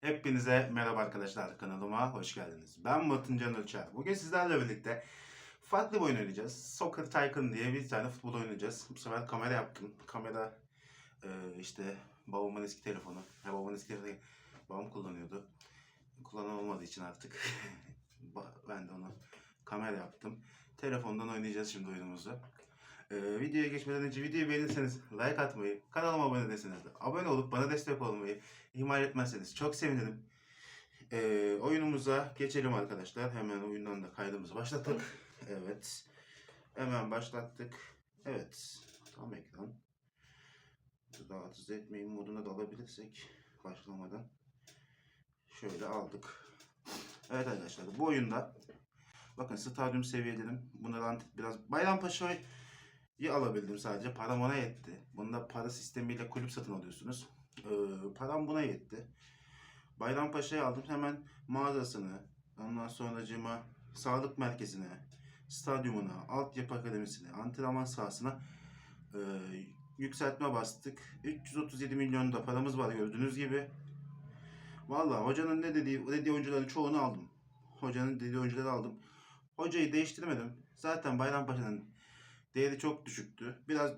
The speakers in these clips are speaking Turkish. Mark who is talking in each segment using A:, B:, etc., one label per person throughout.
A: Hepinize merhaba arkadaşlar kanalıma hoş geldiniz. Ben Batın Can Ölçer. Bugün sizlerle birlikte farklı bir oyun oynayacağız. Soccer Tycoon diye bir tane futbol oynayacağız. Bu sefer kamera yaptım. Kamera e, işte babamın eski telefonu. Ya babamın eski telefonu babam kullanıyordu. Kullanan olmadığı için artık ben de onu kamera yaptım. Telefondan oynayacağız şimdi oyunumuzu. Ee, videoya geçmeden önce videoyu beğenirseniz like atmayı, kanalıma abone değilseniz de abone olup bana destek olmayı ihmal etmezseniz çok sevinirim. Ee, oyunumuza geçelim arkadaşlar. Hemen oyundan da kaydımızı başlattık. Evet. Hemen başlattık. Evet. Tam ekran. Rahatsız etmeyin moduna da alabilirsek başlamadan. Şöyle aldık. Evet arkadaşlar bu oyunda bakın stadyum seviyelerim. Bunlardan biraz Bayrampaşa'yı alabildim sadece. Param ona yetti. Bunda para sistemiyle kulüp satın alıyorsunuz. Ee, param buna yetti. Bayrampaşa'yı aldım. Hemen mağazasını, ondan sonracığıma sağlık merkezine, stadyumuna, altyapı akademisine, antrenman sahasına e, yükseltme bastık. 337 milyon da paramız var gördüğünüz gibi. Vallahi hocanın ne dediği, dediği oyuncuların çoğunu aldım. Hocanın dediği oyuncuları aldım. Hocayı değiştirmedim. Zaten Bayrampaşa'nın değeri çok düşüktü. Biraz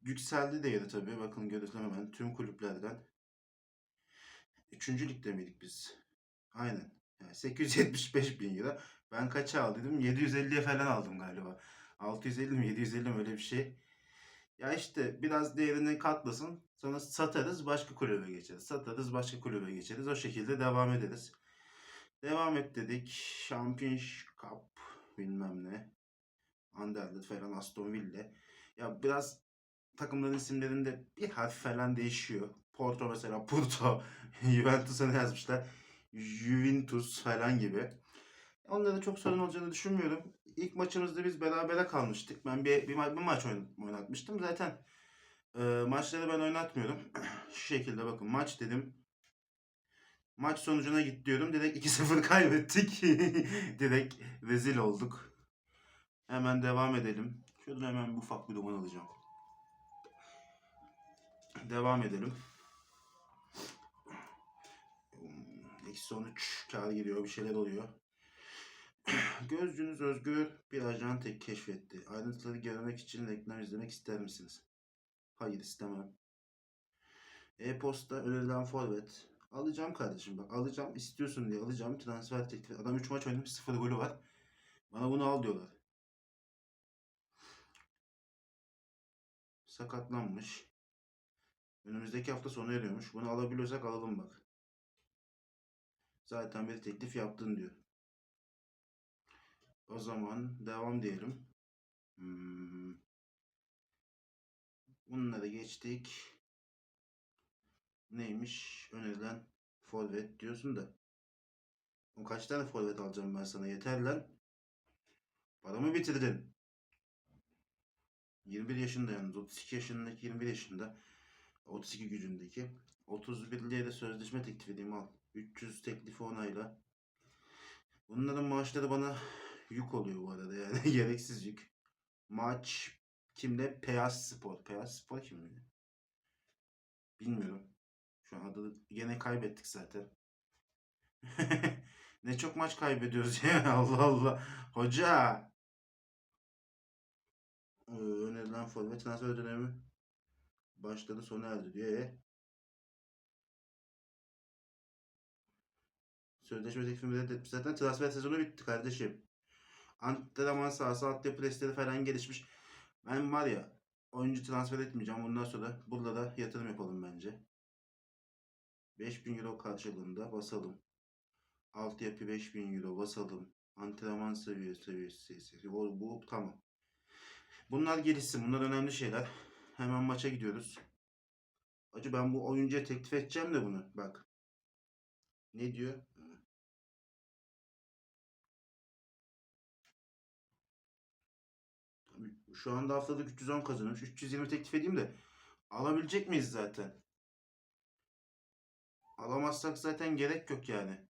A: yükseldi değeri tabii. Bakın görürsem hemen tüm kulüplerden. Üçüncü ligde miydik biz? Aynen. Yani 875 bin euro. Ben kaça aldıydım? 750'ye falan aldım galiba. 650 mi 750 mi öyle bir şey. Ya işte biraz değerini katlasın. Sonra satarız başka kulübe geçeriz. Satarız başka kulübe geçeriz. O şekilde devam ederiz. Devam et dedik. Champions Cup bilmem ne. Anderlecht falan Aston Villa. Ya biraz takımların isimlerinde bir harf falan değişiyor. Porto mesela Porto, Juventus'a ne yazmışlar? Juventus falan gibi. Onlarda çok sorun olacağını düşünmüyorum. İlk maçımızda biz berabere kalmıştık. Ben bir, bir, ma- bir maç oyn- oynatmıştım. Zaten e, maçları ben oynatmıyorum. Şu şekilde bakın maç dedim. Maç sonucuna git diyorum. Direkt 2-0 kaybettik. Direkt rezil olduk. Hemen devam edelim. Şuradan hemen bir ufak bir duman alacağım. Devam edelim. Eksi 13 kar giriyor. Bir şeyler oluyor. Gözcünüz özgür bir ajan tek keşfetti. Ayrıntıları görmek için reklam izlemek ister misiniz? Hayır istemem. E-posta önerilen forvet. Alacağım kardeşim bak alacağım istiyorsun diye alacağım transfer teklifi. Adam 3 maç oynamış 0 golü var. Bana bunu al diyorlar. Sakatlanmış. Önümüzdeki hafta sonu eriyormuş. Bunu alabiliyorsak alalım bak. Zaten bir teklif yaptın diyor. O zaman devam diyelim. Hmm. Bunları geçtik. Neymiş? Önerilen forvet diyorsun da. O kaç tane forvet alacağım ben sana? Yeter lan. Paramı bitirdin. 21 yaşında yalnız. 32 yaşındaki 21 yaşında. 32 gücündeki. 31'liye de sözleşme teklif edeyim al. 300 teklifi onayla. Bunların maaşları bana yük oluyor bu arada yani gereksiz yük. Maç kimde? Peyaz Spor. Peyaz Spor kim miydi? Bilmiyorum. Şu an adı gene kaybettik zaten. ne çok maç kaybediyoruz ya Allah Allah. Hoca. Ee, önerilen forvet transfer dönemi başladı sona erdi diyor. E? Sözleşme teklifinde de zaten transfer sezonu bitti kardeşim. Antrenman sahası, altyapı testleri falan gelişmiş. Ben var ya oyuncu transfer etmeyeceğim. Bundan sonra burada da yatırım yapalım bence. 5000 euro karşılığında basalım. Altyapı 5000 euro basalım. Antrenman seviyesi seviyesi seviyesi. Bu, bu tamam. Bunlar gelişsin. Bunlar önemli şeyler. Hemen maça gidiyoruz. Acı ben bu oyuncuya teklif edeceğim de bunu. Bak. Ne diyor? Şu anda haftalık 310 kazanıyormuş. 320 teklif edeyim de alabilecek miyiz zaten? Alamazsak zaten gerek yok yani.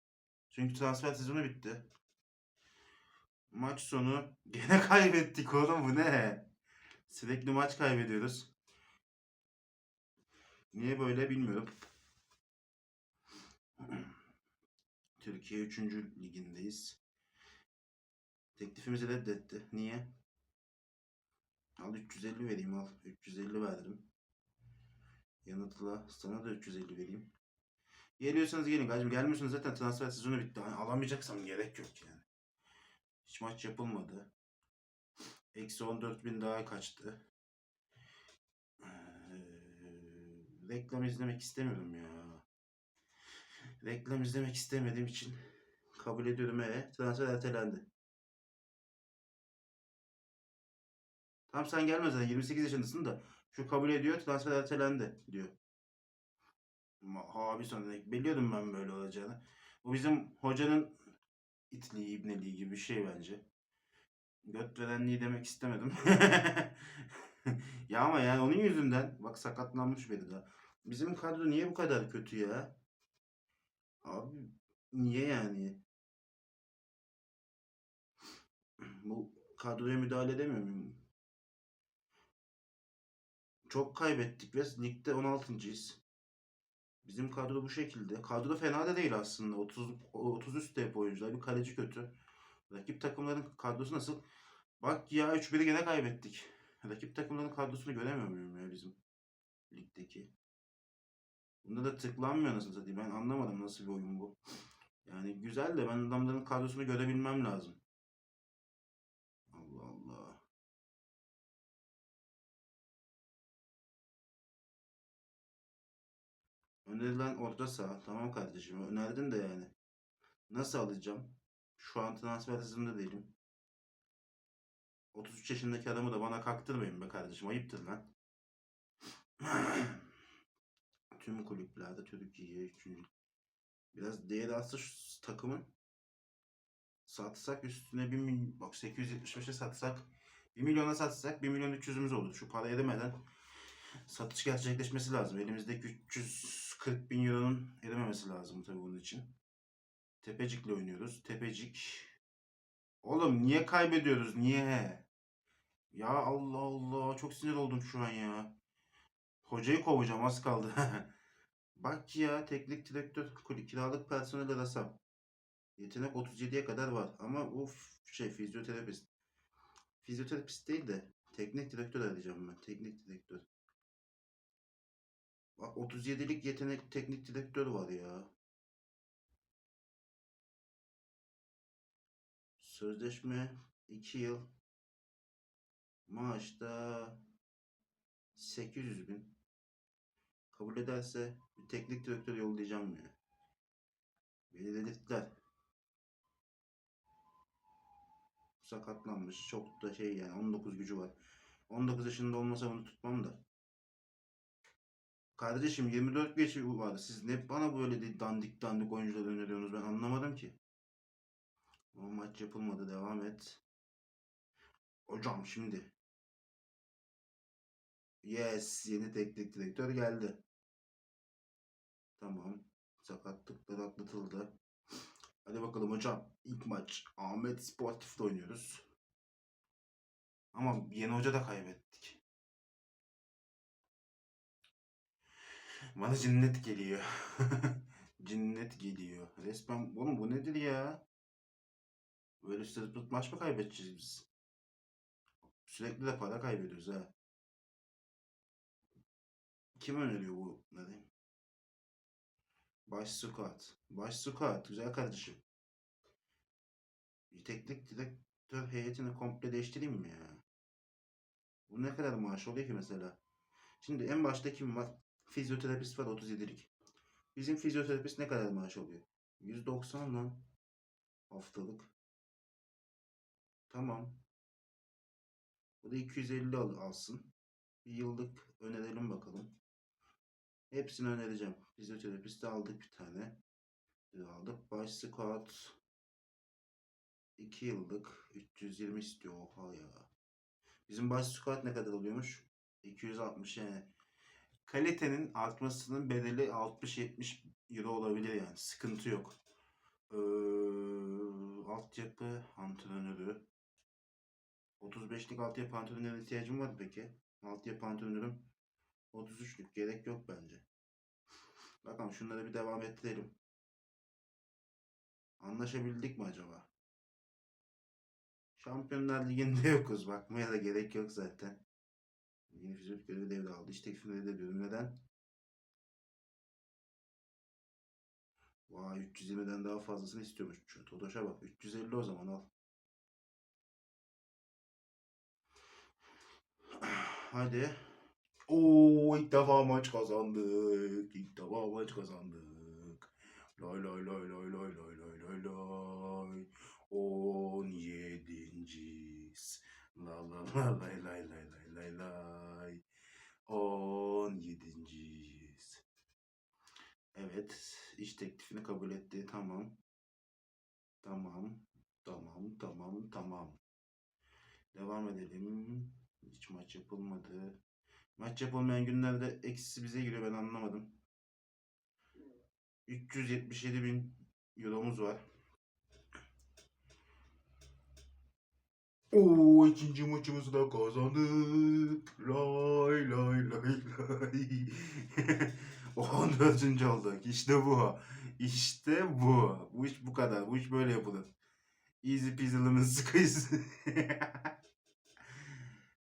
A: Çünkü transfer sezonu bitti. Maç sonu gene kaybettik oğlum bu ne? Sürekli maç kaybediyoruz. Niye böyle bilmiyorum. Türkiye 3. ligindeyiz. Teklifimizi reddetti. Niye? Al 350 vereyim al. 350 verdim. Yanıtla sana da 350 vereyim. Geliyorsanız gelin kardeşim. Gelmiyorsanız zaten transfer sezonu bitti. Hani alamayacaksam gerek yok yani. Hiç maç yapılmadı. Eksi 14 bin daha kaçtı. Ee, reklam izlemek istemiyorum ya. Reklam izlemek istemediğim için kabul ediyorum. E, transfer ertelendi. Tamam sen gelme zaten 28 yaşındasın da şu kabul ediyor transfer ertelendi diyor. Abi sonra biliyordum ben böyle olacağını. Bu bizim hocanın itliği, ibneliği gibi bir şey bence. Göt verenliği demek istemedim. ya ama yani onun yüzünden bak sakatlanmış biri daha. Bizim kadro niye bu kadar kötü ya? Abi niye yani? Bu kadroya müdahale edemiyor muyum? Çok kaybettik ve ligde 16.'yız. Bizim kadro bu şekilde. Kadro fena da değil aslında. 30 30 üstte hep oyuncular. Bir kaleci kötü. Rakip takımların kadrosu nasıl? Bak ya 3-1'i gene kaybettik. Rakip takımların kadrosunu göremiyor muyum ya bizim ligdeki? Bunda da tıklanmıyor nasıl satayım. Ben anlamadım nasıl bir oyun bu. Yani güzel de ben adamların kadrosunu görebilmem lazım. Allah Allah. Önerilen orta saha. Tamam kardeşim. Önerdin de yani. Nasıl alacağım? Şu an transfer hızında değilim. 33 yaşındaki adamı da bana kaktırmayın be kardeşim. Ayıptır lan. Tüm kulüplerde Türkiye 3. Biraz değeri artsa şu takımın satsak üstüne 1 milyon bak 875'e satsak 1 milyona satsak 1 milyon 300'ümüz olur. Şu para erimeden satış gerçekleşmesi lazım. Elimizdeki 340 bin euronun erimemesi lazım tabii bunun için. Tepecik'le oynuyoruz. Tepecik. Oğlum niye kaybediyoruz? Niye? Ya Allah Allah. Çok sinir oldum şu an ya. Hocayı kovacağım az kaldı. Bak ya teknik direktör kiralık personel arasam. Yetenek 37'ye kadar var ama f- şey fizyoterapist. Fizyoterapist değil de teknik direktör arayacağım ben. Teknik direktör. Bak 37'lik yetenek teknik direktör var ya. Sözleşme 2 yıl. Maaşta 800 bin. Kabul ederse bir teknik direktör yollayacağım ya. Beni delirttiler. Sakatlanmış. Çok da şey yani 19 gücü var. 19 yaşında olmasa bunu tutmam da. Kardeşim 24 yaşı var. Siz ne bana böyle dandik dandik oyuncular öneriyorsunuz ben anlamadım ki. O maç yapılmadı devam et. Hocam şimdi. Yes yeni teknik direktör geldi. Tamam. Sakatlıklar atlatıldı. Hadi bakalım hocam. İlk maç Ahmet Sportif'te oynuyoruz. Ama yeni hoca da kaybettik. Bana cinnet geliyor. cinnet geliyor. Resmen oğlum bu nedir ya? Böyle sırf maç mı kaybedeceğiz biz? Sürekli de para kaybediyoruz ha. Kim öneriyor bu ne? Baş squat. Baş squat. Güzel kardeşim. Teknik direktör heyetini komple değiştireyim mi ya? Bu ne kadar maaş oluyor ki mesela? Şimdi en başta kim var? Fizyoterapist var 37'lik. Bizim fizyoterapist ne kadar maaş alıyor? 190 lan. Haftalık. Tamam. Bu da 250 al alsın. Bir yıllık önerelim bakalım. Hepsini önereceğim. Fizyoterapisti aldık bir tane. Aldık. Baş squat 2 yıllık 320 istiyor. Oha ya. Bizim baş squat ne kadar oluyormuş? 260 yani. Kalitenin artmasının bedeli 60-70 euro olabilir yani. Sıkıntı yok. Ee, altyapı antrenörü. 35'lik altyapı antrenörüne ihtiyacım var mı peki? Altyapı antrenörüm 33'lük gerek yok bence. Bakalım şunları bir devam ettirelim. Anlaşabildik mi acaba? Şampiyonlar Ligi'nde yokuz. Bakmaya da gerek yok zaten. Yeni fizyolojik görevi devraldı. İş teklifini reddediyorum. Neden? Vay 320'den daha fazlasını istiyormuş. Şu Totoş'a bak. 350 o zaman al. Hadi. Oo ilk defa maç kazandık. İlk defa maç kazandık. Lay lay lay lay lay lay lay lay lay. 17. La la la lay lay lay lay lay lay. 17. Evet, iş teklifini kabul etti. Tamam. Tamam. Tamam, tamam, tamam. Devam edelim. Hiç maç yapılmadı. Maç yapılmayan günlerde eksisi bize giriyor ben anlamadım. 377 bin euromuz var. Oo ikinci maçımızı da kazandık. Lay lay lay lay. 14. olduk. İşte bu. İşte bu. Bu iş bu kadar. Bu iş böyle yapılır. Easy peasy lemon squeeze.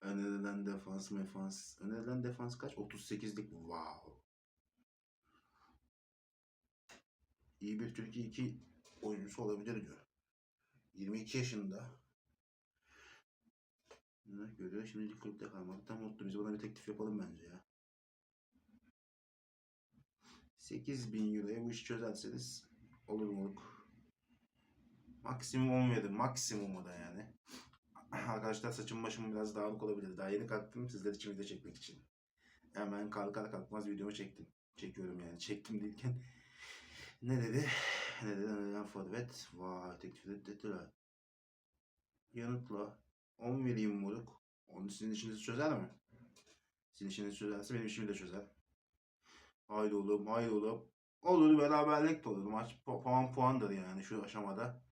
A: Önerilen defans mefans. Önerilen defans kaç? 38'lik. Wow. İyi bir Türkiye 2 oyuncusu olabilir diyor. 22 yaşında. Ne görüyor? Şimdilik kulüpte kalmaktan mutlu. Biz buna bir teklif yapalım bence ya. 8000 euroya bu işi çözerseniz olur moruk. Maksimum 10 verin. Maksimumu da yani. Arkadaşlar saçım başım biraz dağınık olabilir. Daha yeni kalktım sizler için video çekmek için. Hemen kalkar kalkmaz videomu çektim. Çekiyorum yani. Çektim değilken. Ne dedi? Ne dedi? Neden forvet? Vay teklif ettiler. Yanıtla. 10 vereyim moruk. Onu sizin işinizi çözer mi? Sizin işinizi çözerse benim işimi de çözer. Haydi oğlum, haydi oğlum. Olur beraberlik de olur. Maç pu- puan puandır yani şu aşamada.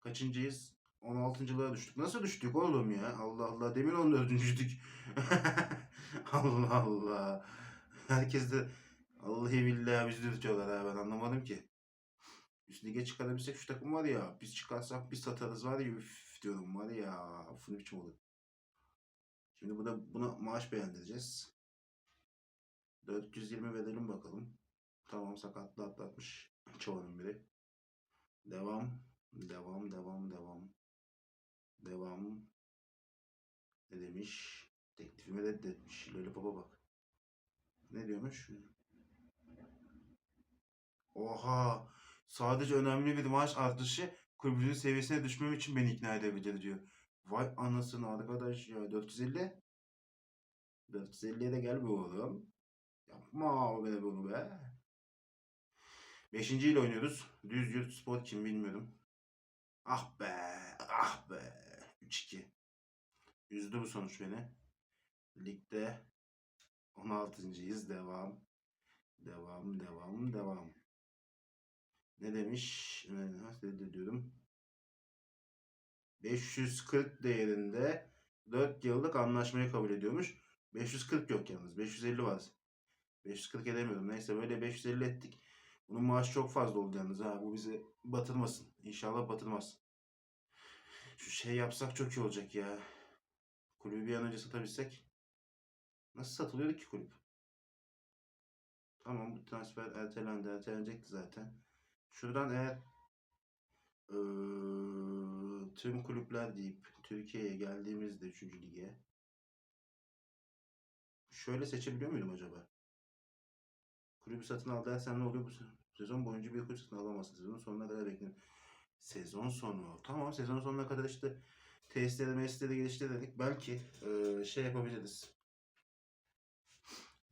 A: Kaçıncıyız? 16.lığa düştük. Nasıl düştük oğlum ya? Allah Allah. Demin 14.'lük. Allah Allah. Herkes de Vallahi billahi bizi tutuyorlar ha ben anlamadım ki. Üst lige çıkarabilsek şu takım var ya biz çıkarsak biz satarız var ya üf diyorum var ya uf ne biçim olur. Şimdi buna, buna maaş beğendireceğiz. 420 verelim bakalım. Tamam sakatlı atlatmış çoğunun biri. Devam. Devam devam devam. Devam. Ne demiş? Teklifimi reddetmiş. Lollipop'a bak. Ne diyormuş? Oha! Sadece önemli bir maaş artışı kulübünün seviyesine düşmem için beni ikna edebilir diyor. Vay anasını arkadaş ya 450. 450'ye de gel be oğlum. Yapma be bunu be. Beşinci ile oynuyoruz. Düz yurt spor kim bilmiyorum. Ah be, ah be. 3-2. Üzdü bu sonuç beni. Ligde 16.yiz. Devam. Devam, devam, devam. Ne demiş? Nasıl diyorum? 540 değerinde 4 yıllık anlaşmayı kabul ediyormuş. 540 yok yalnız. 550 var. 540 edemiyorum. Neyse böyle 550 ettik. Bunun maaşı çok fazla oldu yalnız ha. Bu bizi batırmasın. İnşallah batırmaz. Şu şey yapsak çok iyi olacak ya. Kulübü bir an önce satabilsek. Nasıl satılıyordu ki kulüp? Tamam bu transfer ertelendi. Ertelenecekti zaten. Şuradan eğer eee, tüm kulüpler deyip Türkiye'ye geldiğimizde 3. lige şöyle seçebiliyor muydum acaba? Kulübü satın al dersen ne oluyor bu se- sezon boyunca bir kulüp satın alamazsın. Sezon sonuna kadar bekleyin. Sezon sonu. Tamam sezon sonuna kadar işte tesisleri mesleği geliştirerek belki eee, şey yapabiliriz.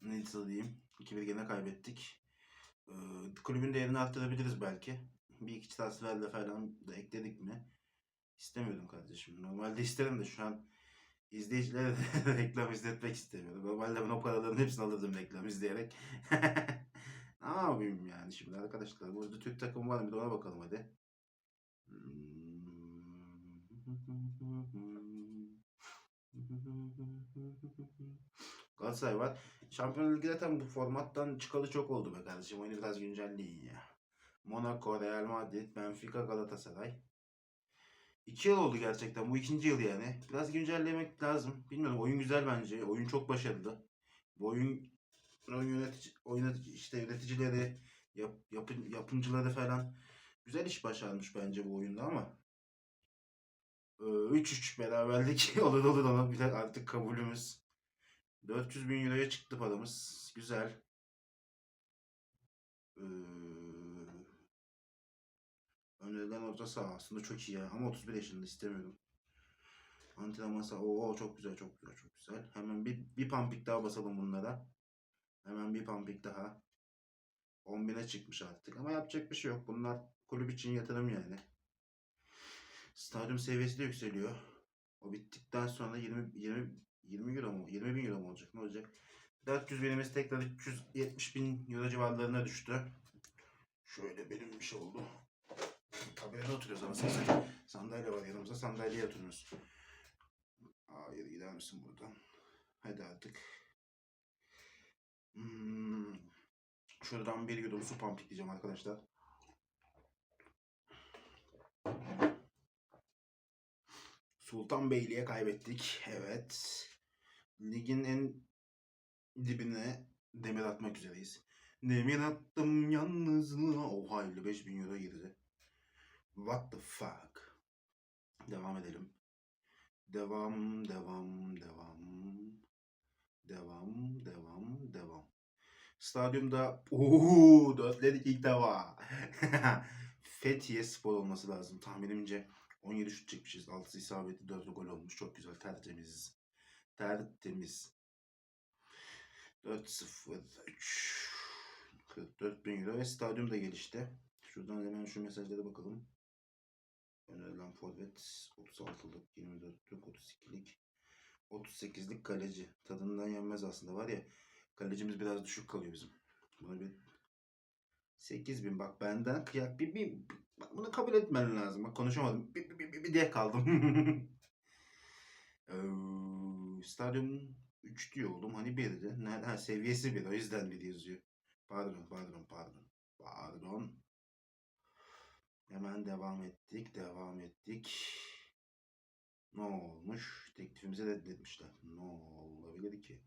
A: Nasıl diyeyim? 2-1 gene kaybettik. Eee, kulübün değerini arttırabiliriz belki. Bir iki transferle falan da ekledik mi? İstemiyordum kardeşim. Normalde isterim de şu an izleyicilere reklam izletmek istemiyorum. Normalde ben o paraların hepsini alırdım reklam izleyerek. ne yapayım yani şimdi arkadaşlar. Burada Türk takımı var mı? Bir de ona bakalım hadi. Galatasaray var. Şampiyonlar Ligi zaten bu formattan çıkalı çok oldu be kardeşim. Oyunu biraz güncelleyin ya. Monaco, Real Madrid, Benfica, Galatasaray. İki yıl oldu gerçekten. Bu ikinci yıl yani. Biraz güncellemek lazım. Bilmiyorum. Oyun güzel bence. Oyun çok başarılı. Bu oyun oyun yönetici, oynatici, işte yöneticileri, yap, yapın, yapımcıları falan güzel iş başarmış bence bu oyunda ama ee, 3-3 beraberlik olur olur ona bile artık kabulümüz. 400 bin euroya çıktı paramız. Güzel. Ee, önerilen orta saha aslında çok iyi ya. Ama 31 yaşında istemiyorum. Antrenman saha. Oo çok güzel çok güzel çok güzel. Hemen bir, bir pampik daha basalım bunlara. Hemen bir pampik daha. 10 bine çıkmış artık. Ama yapacak bir şey yok. Bunlar kulüp için yatırım yani. Stadyum seviyesi de yükseliyor. O bittikten sonra 20 20 20 euro mu? 20 bin euro mu olacak? Ne olacak? 400 binimiz tekrar 370 bin euro civarlarına düştü. Şöyle benim bir şey oldu. Tabelada oturuyoruz ama sen sandalye var yanımızda sandalyeye oturuyoruz. Hayır gider misin buradan? Hadi artık. Hmm. Şuradan bir yudum su pampikleyeceğim arkadaşlar. Sultanbeyli'ye kaybettik. Evet. Ligin en dibine demir atmak üzereyiz. Demir attım yalnızlığa. Oha 55 bin euro girdi. What the fuck? Devam edelim. Devam, devam, devam. Devam, devam, devam. Stadyumda ooo dörtledik ilk defa. Fethiye Spor olması lazım tahminimce. 17 şut çekmişiz. 6 isabetli 4 gol olmuş. Çok güzel. Tertemiz. Tertemiz. 4-0 3 44 bin euro ve stadyum da gelişti. Şuradan hemen şu mesajlara bakalım. Önerilen forvet 36'lık, 24'lük, 32'lik, 38'lik kaleci. Tadından yenmez aslında var ya. Kalecimiz biraz düşük kalıyor bizim. Buna bir 8 bin bak benden kıyak bir, bir, bak bunu kabul etmen lazım. Bak konuşamadım. Bir, bir, bir, bir, diye kaldım. Stadyum 3 diyor oğlum. Hani 1'di. Nerede? Ha, seviyesi 1. O yüzden 1 yazıyor. Pardon, pardon, pardon. Pardon. Hemen devam ettik, devam ettik. Ne olmuş? Teklifimizi reddetmişler. Ne olabilir ki?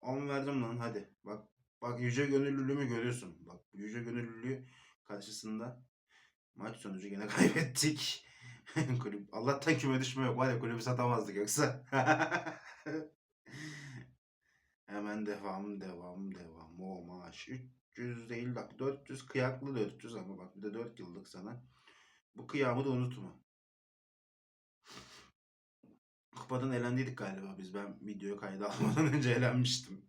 A: 10 verdim lan hadi. Bak bak yüce gönüllülüğümü görüyorsun. Bak yüce gönüllülüğü karşısında maç sonucu gene kaybettik. Kulüp Allah'tan küme düşme yok. Var ya kulübü satamazdık yoksa. Hemen devam devam devam. O maaş 300 değil bak 400 kıyaklı 400 ama bak bir de 4 yıllık sana. Bu kıyamı da unutma. Kupadan elendiydik galiba biz. Ben videoyu kayda almadan önce elenmiştim.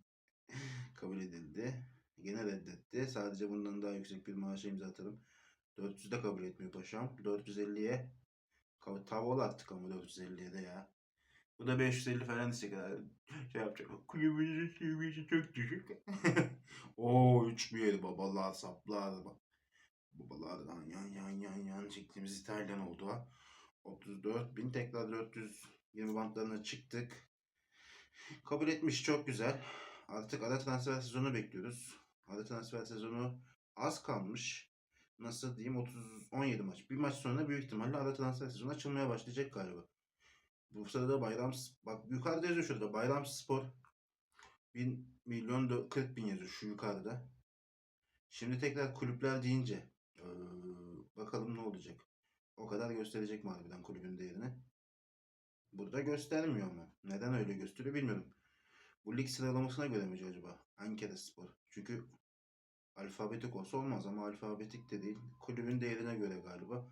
A: Kabul edildi. Yine reddetti. Sadece bundan daha yüksek bir maaşa imza atarım. 400 de kabul etmiyor paşam. 450'ye kabul tav ol artık ama 450'ye de ya. Bu da 550 falan isteyecek herhalde. Şey yapacak. Kulübümüzün seviyesi çok düşük. Oo 3 bir yeri babalar saplar. Babalardan yan yan yan yan çektiğimiz İtalyan oldu ha. 34 bin tekrar 420 bantlarına çıktık. Kabul etmiş çok güzel. Artık ara transfer sezonu bekliyoruz. Ara transfer sezonu az kalmış. Nasıl diyeyim 30 17 maç. Bir maç sonra büyük ihtimalle ara transfer sezonu açılmaya başlayacak galiba. Bu sırada Bayram bak yukarıda yazıyor şurada Bayram Spor 1 milyon dö- 40 bin yazıyor şu yukarıda. Şimdi tekrar kulüpler deyince eee, bakalım ne olacak. O kadar gösterecek mi harbiden kulübün değerini? Burada göstermiyor mu? Neden öyle gösteriyor bilmiyorum. Bu lig sıralamasına göre mi acaba? Ankara Spor. Çünkü alfabetik olsa olmaz ama alfabetik de değil. Kulübün değerine göre galiba.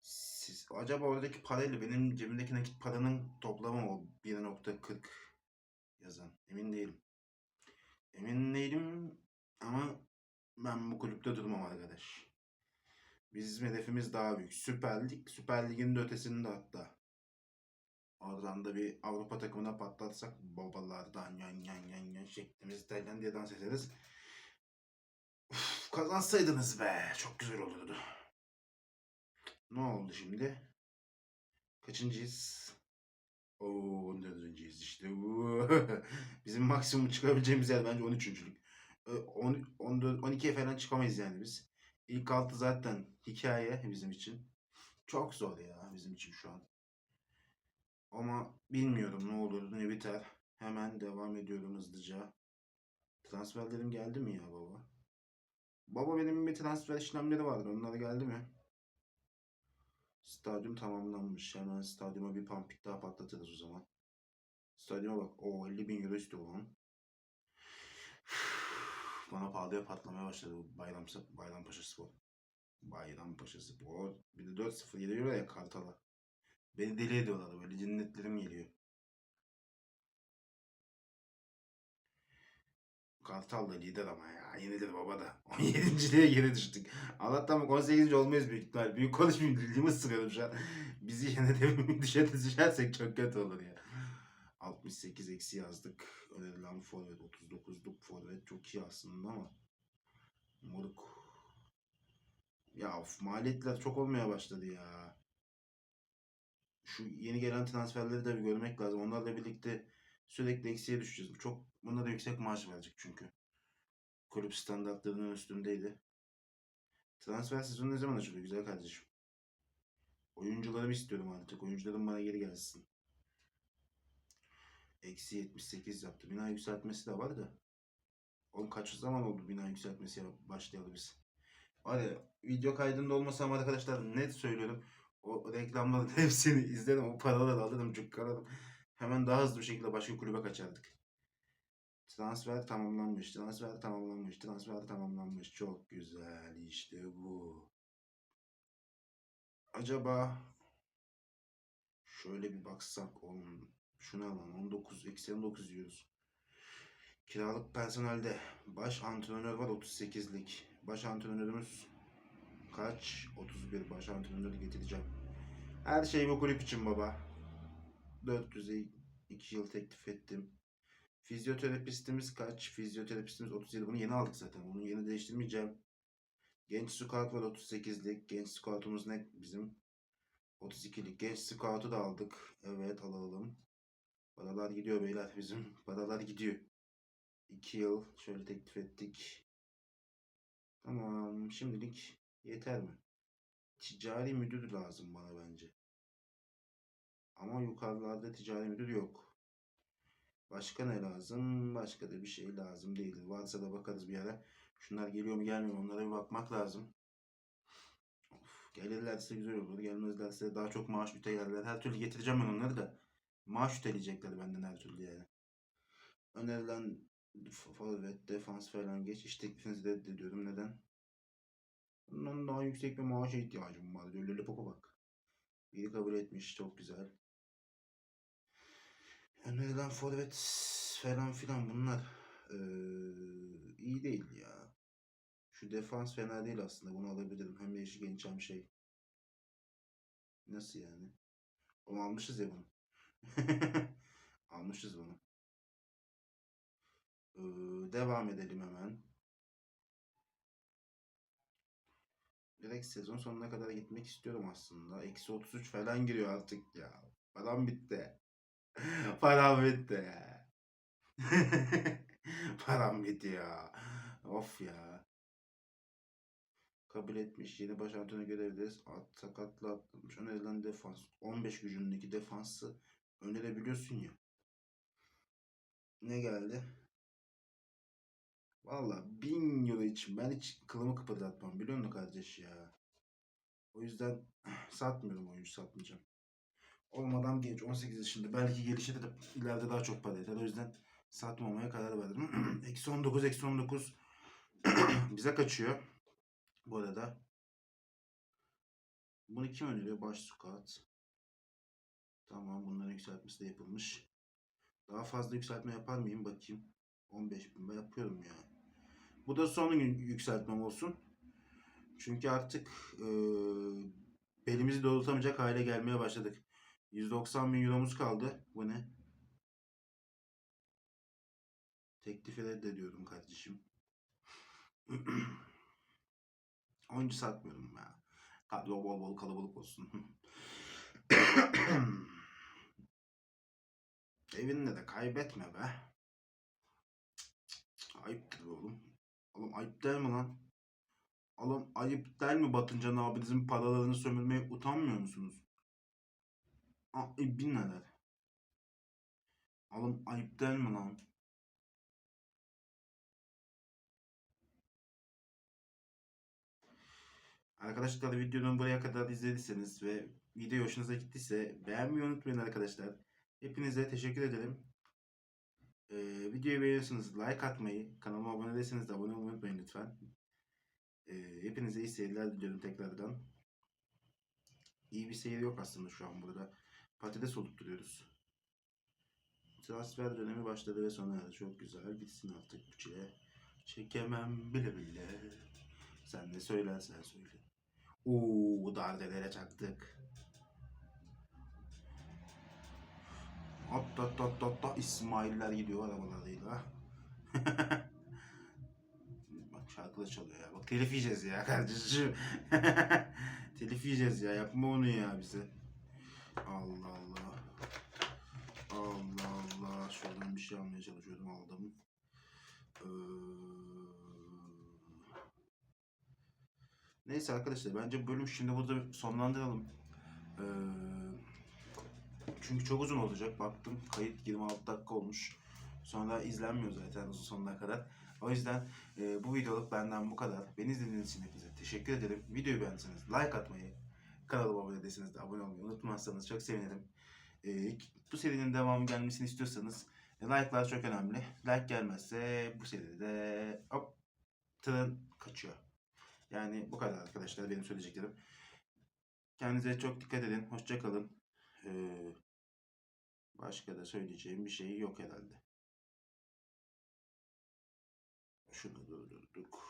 A: Siz, acaba oradaki parayla benim cebimdeki nakit paranın toplamı mı o 1.40 yazan? Emin değilim. Emin değilim ama ben bu kulüpte durmam arkadaş. Bizim hedefimiz daha büyük. Süper Lig, Süper Lig'in de ötesinde hatta. Oradan da bir Avrupa takımına patlatsak babalardan yan yan yan yan şeklimiz İtalyan diye dans ederiz. Kazansaydınız be çok güzel olurdu. Ne oldu şimdi? Kaçıncıyız? Oo 14. işte. Bizim maksimum çıkabileceğimiz yer bence 13. 10, 14, 12'ye falan çıkamayız yani biz. İlk altı zaten hikaye bizim için. Çok zor ya bizim için şu an. Ama bilmiyorum ne olur ne biter. Hemen devam ediyorum hızlıca. Transferlerim geldi mi ya baba? Baba benim bir transfer işlemleri vardı. Onlar geldi mi? Stadyum tamamlanmış. Hemen stadyuma bir pampik daha patlatırız o zaman. Stadyuma bak. O 50 bin euro istiyor lan. Bana pahalıya patlamaya başladı bu Bayram, Bayrampaşa Spor. Bayrampaşa Spor. Bir de 4-0 geliyor ya Kartal'a. Beni deli ediyorlar böyle cinnetlerim geliyor. Kartal da lider ama ya. Yenidir baba da. 17.liğe geri düştük. Allah'tan bak 18. olmayız büyük ihtimal. Büyük konuşmayayım. Dilimi ısırıyorum şu an. Bizi yine de düşe düşersek çok kötü olur ya. 68 eksi yazdık. Önerilen forvet 39'luk forvet çok iyi aslında ama moruk. Ya of, maliyetler çok olmaya başladı ya. Şu yeni gelen transferleri de bir görmek lazım. Onlarla birlikte sürekli eksiye düşeceğiz. Çok buna da yüksek maaş verecek çünkü. Kulüp standartlarının üstündeydi. Transfer sezonu ne zaman açılıyor güzel kardeşim? Oyuncularımı istiyorum artık. Oyuncularım bana geri gelsin. Eksi 78 yaptı. Bina yükseltmesi de var da. Oğlum kaç zaman oldu bina yükseltmesi başlayalı biz. Var video kaydında olmasam arkadaşlar net söylüyorum. O reklamların hepsini izledim. O paraları alırım cukkarladım. Hemen daha hızlı bir şekilde başka kulübe kaçardık. Transfer tamamlanmış. Transfer tamamlanmış. Transfer tamamlanmış. Çok güzel. işte bu. Acaba şöyle bir baksak oğlum. Şuna lan 19 eksi 19 yiyoruz. Kiralık personelde baş antrenör var 38'lik. Baş antrenörümüz kaç? 31 baş antrenörü getireceğim. Her şey bu kulüp için baba. 400'e 2 yıl teklif ettim. Fizyoterapistimiz kaç? Fizyoterapistimiz 37. Bunu yeni aldık zaten. Bunu yeni değiştirmeyeceğim. Genç scout var 38'lik. Genç scoutumuz ne bizim? 32'lik. Genç scout'u da aldık. Evet alalım. Paralar gidiyor beyler bizim. Paralar gidiyor. 2 yıl şöyle teklif ettik. Tamam. Şimdilik yeter mi? Ticari müdür lazım bana bence. Ama yukarılarda ticari müdür yok. Başka ne lazım? Başka da bir şey lazım değil. Varsa da bakarız bir ara. Şunlar geliyor mu gelmiyor mu onlara bir bakmak lazım. Of, gelirlerse güzel olur. Gelmezlerse daha çok maaş ütelerler. Her türlü getireceğim ben onları da. Maaş üteleyecekler benden her türlü yani. Önerilen forvet, defans falan geç. İş teklifinizi reddediyorum. Neden? Bundan daha yüksek bir maaşa ihtiyacım var. Diyor Lollipop'a bak. Biri kabul etmiş. Çok güzel. Önerilen forvet falan filan bunlar ee, iyi değil ya. Şu defans fena değil aslında. Bunu alabilirim. Hem yaşı genç hem şey. Nasıl yani? Onu almışız ya bunu. almışız bunu. Ee, devam edelim hemen. Direkt sezon sonuna kadar gitmek istiyorum aslında. Eksi 33 falan giriyor artık ya. Param bitti. Param bitti. Param ya. Of ya. Kabul etmiş. Yeni baş antrenör görebiliriz. At, sakatlı atlamış. Önerilen defans. 15 gücündeki defansı önerebiliyorsun ya. Ne geldi? Valla 1000 euro için ben hiç kılımı kıpırdatmam. Biliyor musun kardeş ya? O yüzden satmıyorum oyuncu satmayacağım. Olmadan genç 18 yaşında. Belki gelişir de ileride daha çok para eder. O yüzden satmamaya karar verdim. eksi 19 eksi 19 bize kaçıyor. Bu arada. Bunu kim öneriyor? Baş squat. Tamam bunların yükseltmesi de yapılmış. Daha fazla yükseltme yapar mıyım? Bakayım. 15 bin yapıyorum ya. Bu da son yükseltmem olsun. Çünkü artık e, belimizi doğrultamayacak hale gelmeye başladık. 190 bin euromuz kaldı. Bu ne? Teklifi reddediyorum kardeşim. Oyuncu satmıyorum ya. Kadro bol bol kalabalık olsun. Evinde de kaybetme be. Ayıptır be oğlum. Oğlum ayıp değil mi lan? Oğlum ayıp değil mi Batıncan abinizin paralarını sömürmeye utanmıyor musunuz? Aa, e, bin neler? Oğlum ayıp değil mi lan? Arkadaşlar videonun buraya kadar izlediyseniz ve video hoşunuza gittiyse beğenmeyi unutmayın arkadaşlar. Hepinize teşekkür ederim. Ee, videoyu beğeniyorsanız like atmayı, kanalıma abone değilseniz de abone olmayı unutmayın lütfen. Ee, hepinize iyi seyirler diliyorum tekrardan. İyi bir seyir yok aslında şu an burada. Patates olup duruyoruz. Transfer dönemi başladı ve sona erdi. Çok güzel. Gitsin artık bu. Çekemem bile bile. Sen ne söylersen söyle. Oo dardelere çaktık. Hop da da da da İsmail'ler gidiyor arabalarıyla. Bak şarkı da çalıyor ya. Bak telif yiyeceğiz ya kardeşim. telif yiyeceğiz ya. Yapma onu ya bize. Allah Allah. Allah Allah. Şuradan bir şey almaya çalışıyordum aldım. Ee... Neyse arkadaşlar bence bölüm şimdi burada sonlandıralım. Ee, çünkü çok uzun olacak. Baktım kayıt 26 dakika olmuş. Sonra izlenmiyor zaten sonuna kadar. O yüzden e, bu videoluk benden bu kadar. Beni izlediğiniz için hepinize teşekkür ederim. Videoyu beğendiyseniz like atmayı, kanalıma abone değilseniz de abone olmayı unutmazsanız çok sevinirim. E, bu serinin devamı gelmesini istiyorsanız e, like'lar çok önemli. Like gelmezse bu seride hop tırın kaçıyor. Yani bu kadar arkadaşlar benim söyleyeceklerim. Kendinize çok dikkat edin. Hoşça kalın. Ee, başka da söyleyeceğim bir şey yok herhalde. Şunu durdurduk.